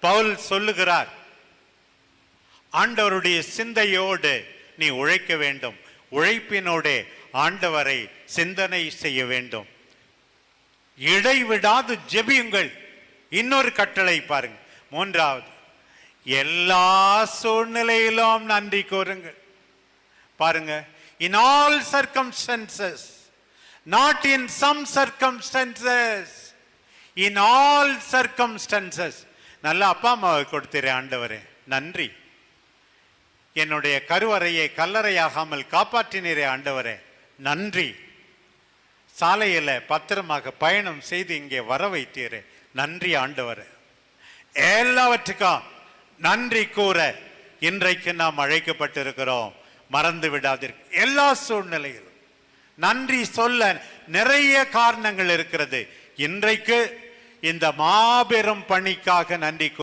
பவுல் சொல்லுகிறார் ஆண்டவருடைய சிந்தையோடு நீ உழைக்க வேண்டும். உழைப்பினோடு ஆண்டவரை சிந்தனை செய்ய வேண்டும். இடைவிடாது ஜெபியுங்கள். இன்னொரு கட்டளை பாருங்க. மூன்றாவது எல்லா சூழ்நிலையிலும் நன்றி கூறுங்கள். பாருங்க. In all circumstances not in some circumstances in all circumstances நல்ல அப்பா அம்மாவை கொடுத்தீரே ஆண்டவரே. நன்றி. என்னுடைய கருவறையை கல்லறையாகாமல் காப்பாற்றினீரே ஆண்டவரே. நன்றி. சாலையில் பத்திரமாக பயணம் செய்து இங்கே வர வைத்தீரே நன்றி ஆண்டவரே. எல்லாவற்றுக்கும் நன்றி கூற இன்றைக்கு நாம் அழைக்கப்பட்டிருக்கிறோம். மறந்து விடாதீர்கள் எல்லா சூழ்நிலையிலும் நன்றி சொல்ல நிறைய காரணங்கள் இருக்கிறது. இன்றைக்கு இந்த மாபெரும் பணிக்காக நன்றி